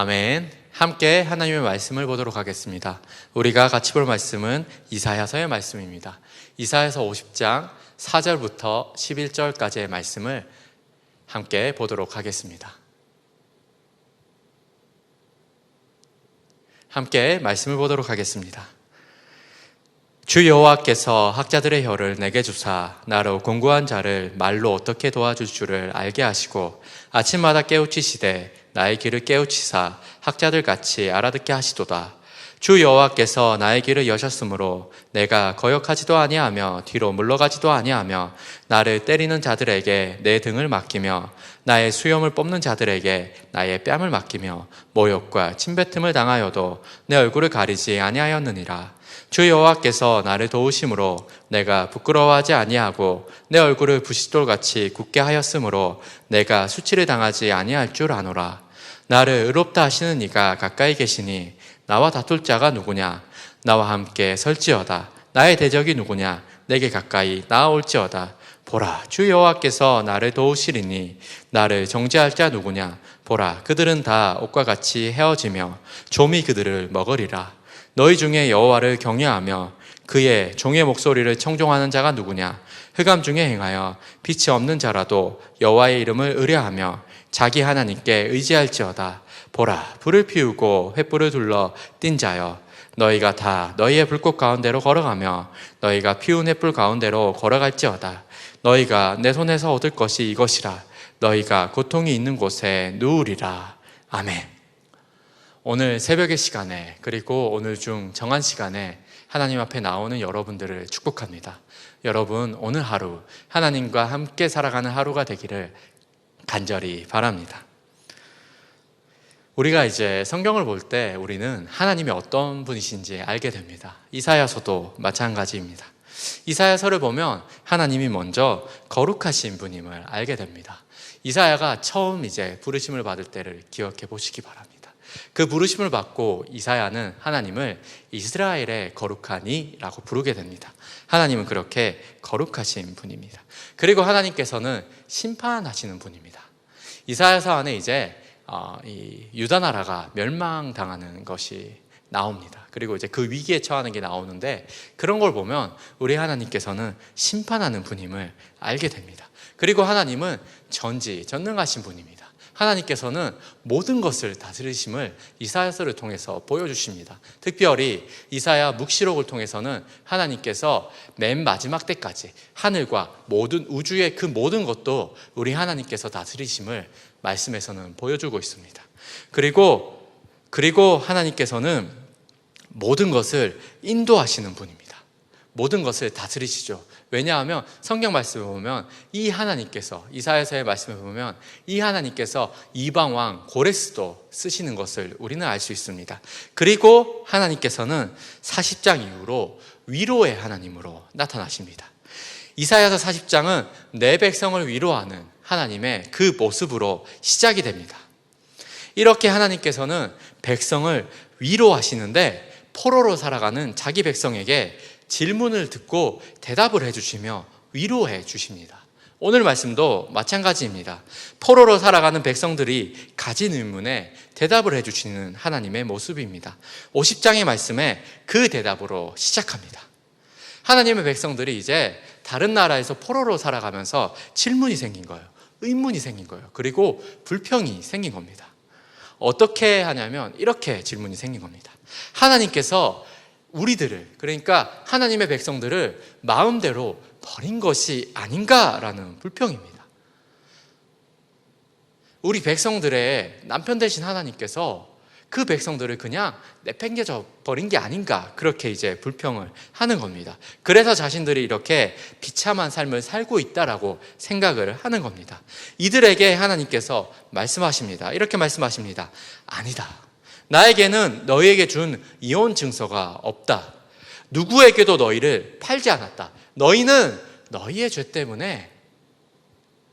아멘. 함께 하나님의 말씀을 보도록 하겠습니다. 우리가 같이 볼 말씀은 이사야서의 말씀입니다. 이사야서 50장 4절부터 11절까지의 말씀을 함께 보도록 하겠습니다. 함께 말씀을 보도록 하겠습니다. 주 여호와께서 학자들의 혀를 내게 주사 나로 공부한 자를 말로 어떻게 도와줄 줄을 알게 하시고 아침마다 깨우치시되 나의 길을 깨우치사 학자들 같이 알아듣게 하시도다. 주 여호와께서 나의 길을 여셨으므로 내가 거역하지도 아니하며 뒤로 물러가지도 아니하며 나를 때리는 자들에게 내 등을 맡기며 나의 수염을 뽑는 자들에게 나의 뺨을 맡기며 모욕과 침뱉음을 당하여도 내 얼굴을 가리지 아니하였느니라. 주 여호와께서 나를 도우심으로 내가 부끄러워하지 아니하고 내 얼굴을 부싯돌같이 굳게 하였으므로 내가 수치를 당하지 아니할 줄 아노라. 나를 의롭다 하시는 이가 가까이 계시니 나와 다툴 자가 누구냐? 나와 함께 설지어다. 나의 대적이 누구냐? 내게 가까이 나아올지어다. 보라, 주 여호와께서 나를 도우시리니 나를 정죄할 자 누구냐? 보라, 그들은 다 옷과 같이 헤어지며 좀이 그들을 먹으리라. 너희 중에 여호와를 경외하며 그의 종의 목소리를 청종하는 자가 누구냐? 흑암 중에 행하여 빛이 없는 자라도 여호와의 이름을 의뢰하며 자기 하나님께 의지할지어다. 보라, 불을 피우고 횃불을 둘러 띈 자여, 너희가 다 너희의 불꽃 가운데로 걸어가며 너희가 피운 횃불 가운데로 걸어갈지어다. 너희가 내 손에서 얻을 것이 이것이라. 너희가 고통이 있는 곳에 누우리라. 아멘. 오늘 새벽의 시간에 그리고 오늘 중 정한 시간에 하나님 앞에 나오는 여러분들을 축복합니다. 여러분 오늘 하루 하나님과 함께 살아가는 하루가 되기를 간절히 바랍니다. 우리가 이제 성경을 볼 때 우리는 하나님이 어떤 분이신지 알게 됩니다. 이사야서도 마찬가지입니다. 이사야서를 보면 하나님이 먼저 거룩하신 분임을 알게 됩니다. 이사야가 처음 이제 부르심을 받을 때를 기억해 보시기 바랍니다. 그 부르심을 받고 이사야는 하나님을 이스라엘의 거룩하니라고 부르게 됩니다. 하나님은 그렇게 거룩하신 분입니다. 그리고 하나님께서는 심판하시는 분입니다. 이사야서 안에 이제 어, 이 유다 나라가 멸망당하는 것이 나옵니다. 그리고 이제 그 위기에 처하는 게 나오는데 그런 걸 보면 우리 하나님께서는 심판하는 분임을 알게 됩니다. 그리고 하나님은 전지 전능하신 분입니다. 하나님께서는 모든 것을 다스리심을 이사야서를 통해서 보여주십니다. 특별히 이사야 묵시록을 통해서는 하나님께서 맨 마지막 때까지 하늘과 모든 우주의 그 모든 것도 우리 하나님께서 다스리심을 말씀에서는 보여주고 있습니다. 그리고 그리고 하나님께서는 모든 것을 인도하시는 분입니다. 모든 것을 다스리시죠. 왜냐하면 성경 말씀을 보면 이 하나님께서 이사야서의 말씀을 보면 이 하나님께서 이방 왕 고레스도 쓰시는 것을 우리는 알 수 있습니다. 그리고 하나님께서는 40장 이후로 위로의 하나님으로 나타나십니다. 이사야서 40장은 내 백성을 위로하는 하나님의 그 모습으로 시작이 됩니다. 이렇게 하나님께서는 백성을 위로하시는데 포로로 살아가는 자기 백성에게 질문을 듣고 대답을 해주시며 위로해 주십니다. 오늘 말씀도 마찬가지입니다. 포로로 살아가는 백성들이 가진 의문에 대답을 해주시는 하나님의 모습입니다. 50장의 말씀에 그 대답으로 시작합니다. 하나님의 백성들이 이제 다른 나라에서 포로로 살아가면서 질문이 생긴 거예요. 의문이 생긴 거예요. 그리고 불평이 생긴 겁니다. 어떻게 하냐면 이렇게 질문이 생긴 겁니다. 하나님께서 우리들을 그러니까 하나님의 백성들을 마음대로 버린 것이 아닌가라는 불평입니다. 우리 백성들의 남편 되신 하나님께서 그 백성들을 그냥 내팽개져 버린 게 아닌가 그렇게 이제 불평을 하는 겁니다. 그래서 자신들이 이렇게 비참한 삶을 살고 있다라고 생각을 하는 겁니다. 이들에게 하나님께서 말씀하십니다. 이렇게 말씀하십니다. 아니다. 나에게는 너희에게 준 이혼 증서가 없다. 누구에게도 너희를 팔지 않았다. 너희는 너희의 죄 때문에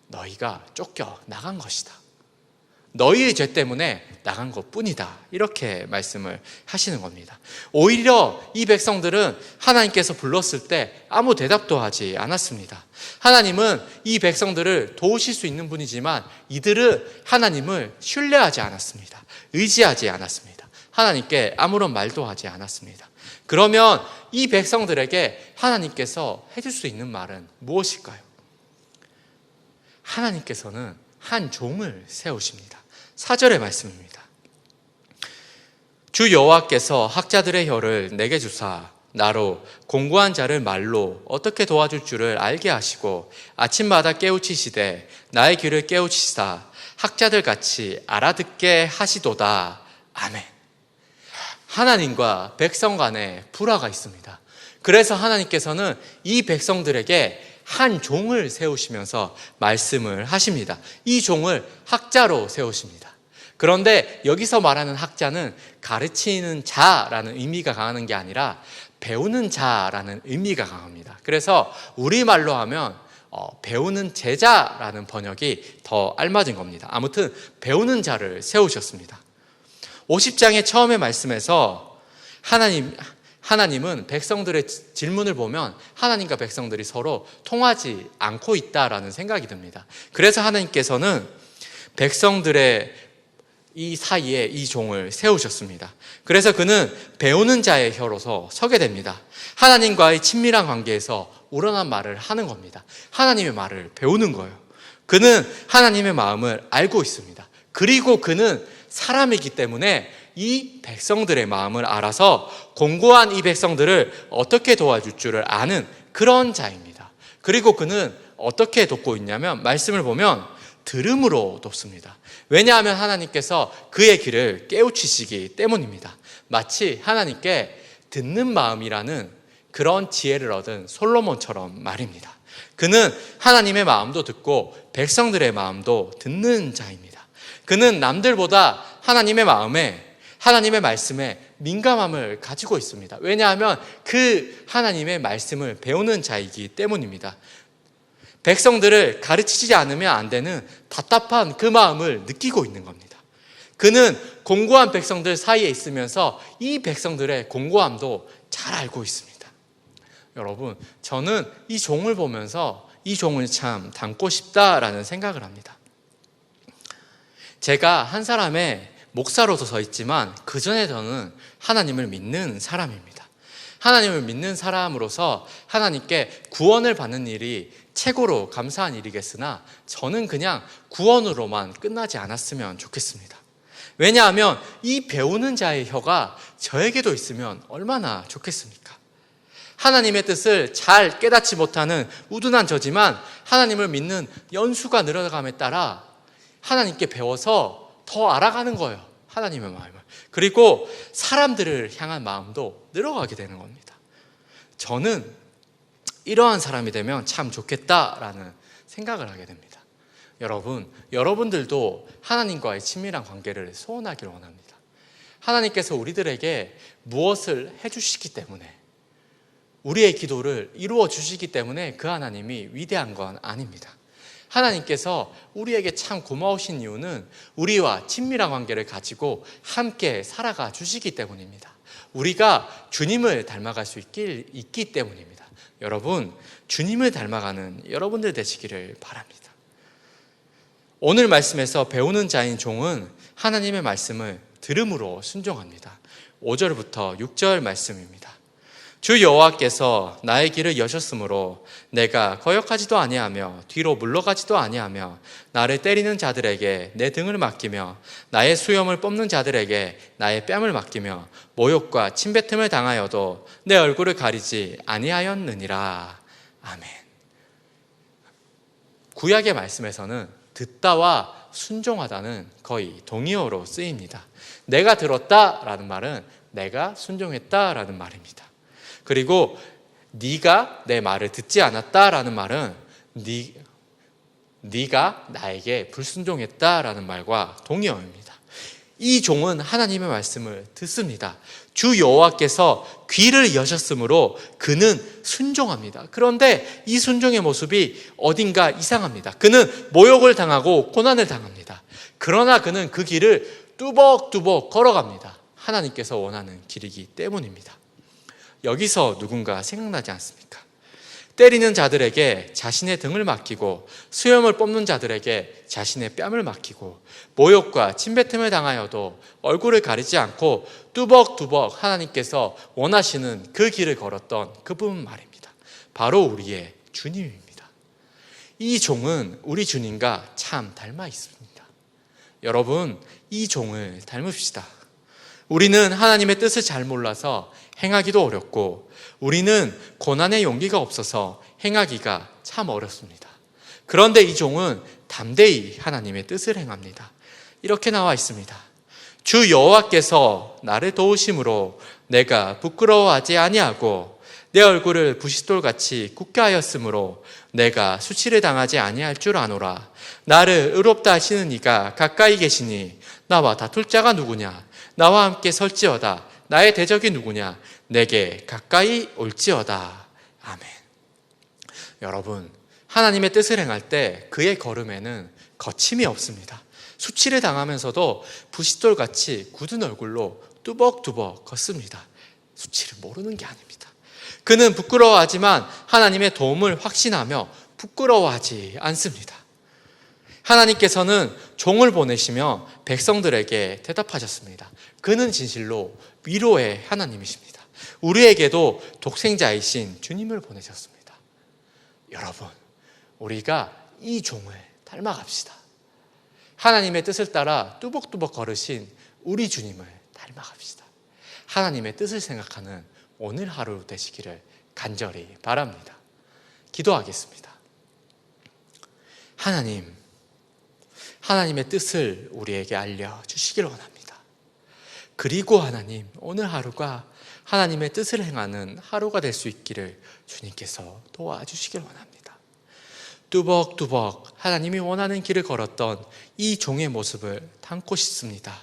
너희가 쫓겨 나간 것이다. 너희의 죄 때문에 나간 것 뿐이다. 이렇게 말씀을 하시는 겁니다. 오히려 이 백성들은 하나님께서 불렀을 때 아무 대답도 하지 않았습니다. 하나님은 이 백성들을 도우실 수 있는 분이지만 이들은 하나님을 신뢰하지 않았습니다. 의지하지 않았습니다. 하나님께 아무런 말도 하지 않았습니다. 그러면 이 백성들에게 하나님께서 해줄 수 있는 말은 무엇일까요? 하나님께서는 한 종을 세우십니다. 사절의 말씀입니다. 주 여호와께서 학자들의 혀를 내게 주사 나로 공부한 자를 말로 어떻게 도와줄 줄을 알게 하시고 아침마다 깨우치시되 나의 귀를 깨우치시다 학자들 같이 알아듣게 하시도다 아멘. 하나님과 백성 간에 불화가 있습니다. 그래서 하나님께서는 이 백성들에게 한 종을 세우시면서 말씀을 하십니다. 이 종을 학자로 세우십니다. 그런데 여기서 말하는 학자는 가르치는 자라는 의미가 강하는 게 아니라 배우는 자라는 의미가 강합니다. 그래서 우리말로 하면 어, 배우는 제자라는 번역이 더 알맞은 겁니다. 아무튼 배우는 자를 세우셨습니다. 50장의 처음의 말씀에서 하나님 하나님은 백성들의 질문을 보면 하나님과 백성들이 서로 통하지 않고 있다라는 생각이 듭니다. 그래서 하나님께서는 백성들의 이 사이에 이 종을 세우셨습니다. 그래서 그는 배우는 자의 혀로서 서게 됩니다. 하나님과의 친밀한 관계에서 우러난 말을 하는 겁니다. 하나님의 말을 배우는 거예요. 그는 하나님의 마음을 알고 있습니다. 그리고 그는 사람이기 때문에 이 백성들의 마음을 알아서 공고한 이 백성들을 어떻게 도와줄 줄을 아는 그런 자입니다. 그리고 그는 어떻게 돕고 있냐면 말씀을 보면 들음으로 돕습니다. 왜냐하면 하나님께서 그의 귀를 깨우치시기 때문입니다. 마치 하나님께 듣는 마음이라는 그런 지혜를 얻은 솔로몬처럼 말입니다. 그는 하나님의 마음도 듣고 백성들의 마음도 듣는 자입니다. 그는 남들보다 하나님의 마음에 하나님의 말씀에 민감함을 가지고 있습니다. 왜냐하면 그 하나님의 말씀을 배우는 자이기 때문입니다. 백성들을 가르치지 않으면 안 되는 답답한 그 마음을 느끼고 있는 겁니다. 그는 공고한 백성들 사이에 있으면서 이 백성들의 공고함도 잘 알고 있습니다. 여러분, 저는 이 종을 보면서 이 종을 참 닮고 싶다라는 생각을 합니다. 제가 한 사람의 목사로서 서 있지만 그 전에 저는 하나님을 믿는 사람입니다. 하나님을 믿는 사람으로서 하나님께 구원을 받는 일이 최고로 감사한 일이겠으나 저는 그냥 구원으로만 끝나지 않았으면 좋겠습니다. 왜냐하면 이 배우는 자의 혀가 저에게도 있으면 얼마나 좋겠습니까? 하나님의 뜻을 잘 깨닫지 못하는 우둔한 저지만 하나님을 믿는 연수가 늘어감에 따라 하나님께 배워서 더 알아가는 거예요. 하나님의 마음을. 그리고 사람들을 향한 마음도 늘어가게 되는 겁니다. 저는 이러한 사람이 되면 참 좋겠다라는 생각을 하게 됩니다. 여러분, 여러분들도 하나님과의 친밀한 관계를 소원하기를 원합니다. 하나님께서 우리들에게 무엇을 해주시기 때문에 우리의 기도를 이루어 주시기 때문에 그 하나님이 위대한 건 아닙니다. 하나님께서 우리에게 참 고마우신 이유는 우리와 친밀한 관계를 가지고 함께 살아가 주시기 때문입니다. 우리가 주님을 닮아갈 수 있기, 있기 때문입니다. 여러분, 주님을 닮아가는 여러분들 되시기를 바랍니다. 오늘 말씀에서 배우는 자인 종은 하나님의 말씀을 들음으로 순종합니다. 5절부터 6절 말씀입니다. 주 여호와께서 나의 길을 여셨으므로 내가 거역하지도 아니하며 뒤로 물러가지도 아니하며 나를 때리는 자들에게 내 등을 맡기며 나의 수염을 뽑는 자들에게 나의 뺨을 맡기며 모욕과 침뱉음을 당하여도 내 얼굴을 가리지 아니하였느니라. 아멘. 구약의 말씀에서는 듣다와 순종하다는 거의 동의어로 쓰입니다. 내가 들었다라는 말은 내가 순종했다라는 말입니다. 그리고 네가 내 말을 듣지 않았다라는 말은 네, 네가 나에게 불순종했다라는 말과 동의어입니다. 이 종은 하나님의 말씀을 듣습니다. 주 여호와께서 귀를 여셨으므로 그는 순종합니다. 그런데 이 순종의 모습이 어딘가 이상합니다. 그는 모욕을 당하고 고난을 당합니다. 그러나 그는 그 길을 뚜벅뚜벅 걸어갑니다. 하나님께서 원하는 길이기 때문입니다. 여기서 누군가 생각나지 않습니까? 때리는 자들에게 자신의 등을 맡기고 수염을 뽑는 자들에게 자신의 뺨을 맡기고 모욕과 침뱉음을 당하여도 얼굴을 가리지 않고 뚜벅뚜벅 하나님께서 원하시는 그 길을 걸었던 그분 말입니다. 바로 우리의 주님입니다. 이 종은 우리 주님과 참 닮아 있습니다. 여러분, 이 종을 닮읍시다. 우리는 하나님의 뜻을 잘 몰라서 행하기도 어렵고 우리는 고난의 용기가 없어서 행하기가 참 어렵습니다. 그런데 이 종은 담대히 하나님의 뜻을 행합니다. 이렇게 나와 있습니다. 주 여호와께서 나를 도우심으로 내가 부끄러워하지 아니하고 내 얼굴을 부싯돌 같이 굳게 하였으므로 내가 수치를 당하지 아니할 줄 아노라. 나를 의롭다 하시는 이가 가까이 계시니 나와 다툴 자가 누구냐? 나와 함께 설지어다. 나의 대적이 누구냐? 내게 가까이 올지어다. 아멘. 여러분, 하나님의 뜻을 행할 때 그의 걸음에는 거침이 없습니다. 수치를 당하면서도 부싯돌 같이 굳은 얼굴로 뚜벅뚜벅 걷습니다. 수치를 모르는 게 아닙니다. 그는 부끄러워하지만 하나님의 도움을 확신하며 부끄러워하지 않습니다. 하나님께서는 종을 보내시며 백성들에게 대답하셨습니다. 그는 진실로 위로의 하나님이십니다. 우리에게도 독생자이신 주님을 보내셨습니다. 여러분, 우리가 이 종을 닮아갑시다. 하나님의 뜻을 따라 뚜벅뚜벅 걸으신 우리 주님을 닮아갑시다. 하나님의 뜻을 생각하는 오늘 하루 되시기를 간절히 바랍니다. 기도하겠습니다. 하나님, 하나님의 뜻을 우리에게 알려주시길 원합니다. 그리고 하나님, 오늘 하루가 하나님의 뜻을 행하는 하루가 될 수 있기를 주님께서 도와주시길 원합니다. 뚜벅뚜벅 하나님이 원하는 길을 걸었던 이 종의 모습을 담고 싶습니다.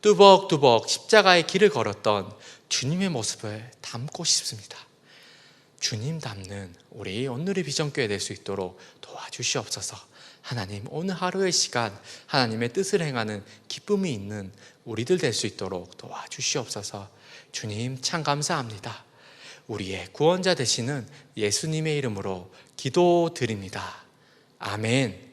뚜벅뚜벅 십자가의 길을 걸었던 주님의 모습을 담고 싶습니다. 주님 닮는 우리 오늘의 비전교회 될 수 있도록 도와주시옵소서. 하나님 오늘 하루의 시간 하나님의 뜻을 행하는 기쁨이 있는 우리들 될 수 있도록 도와주시옵소서. 주님 참 감사합니다. 우리의 구원자 되시는 예수님의 이름으로 기도드립니다. 아멘.